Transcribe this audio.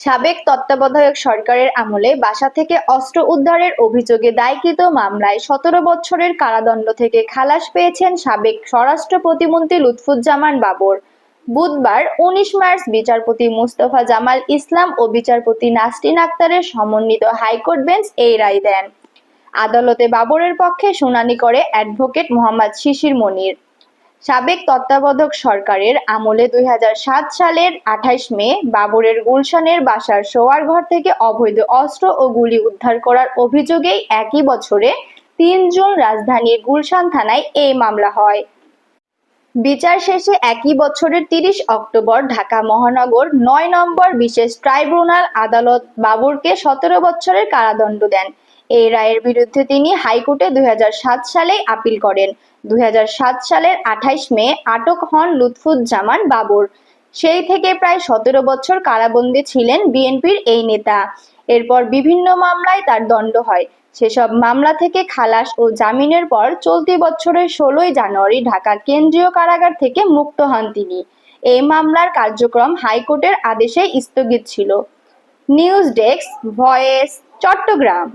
সাবেক তত্ত্বাবধায়ক সরকারের আমলে বাসা থেকে অস্ত্র উদ্ধারের অভিযোগে দায়েরকৃত মামলায় সতেরো বছরের কারাদণ্ড থেকে খালাস পেয়েছেন সাবেক স্বরাষ্ট্র প্রতিমন্ত্রী লুৎফুজ্জামান বাবর। বুধবার উনিশ মার্চ বিচারপতি মুস্তফা জামাল ইসলাম ও বিচারপতি নাসরিন আক্তারের সমন্বিত হাইকোর্ট বেঞ্চ এই রায় দেন। আদালতে বাবরের পক্ষে শুনানি করে অ্যাডভোকেট মোহাম্মদ শিশির মনির। সাবেক তত্ত্বাবধায়ক সরকারের আমলে দুই সাত সালের আঠাইশ মে বাবরের গুলশানের বাসার শোয়ার ঘর থেকে অবৈধ অস্ত্র ও গুলি উদ্ধার করার অভিযোগেই একই বছরে তিন জুন রাজধানীর গুলশান থানায় এই মামলা হয়। বিচার শেষে একই বছরের তিরিশ অক্টোবর ঢাকা মহানগর নয় নম্বর বিশেষ ট্রাইব্যুনাল আদালত বাবরকে সতেরো বছরের কারাদণ্ড দেন। এই রায়ের বিরুদ্ধে তিনি হাইকোর্টে দুই সালেই আপিল করেন। দু হাজার সাত সালের আঠাইশ মে আটক হন লুৎফুজ্জামান বাবর। সেই থেকে প্রায় সতেরো বছর কারাবন্দী ছিলেন বিএনপির এই নেতা। এরপর বিভিন্ন মামলায় তার দণ্ড হয়। সেসব মামলা থেকে খালাস ও জামিনের পর চলতি বছরের ষোলোই জানুয়ারি ঢাকা কেন্দ্রীয় কারাগার থেকে মুক্ত হন তিনি। এই মামলার কার্যক্রম হাইকোর্টের আদেশে স্থগিত ছিল। News desk, voice, Chattogram.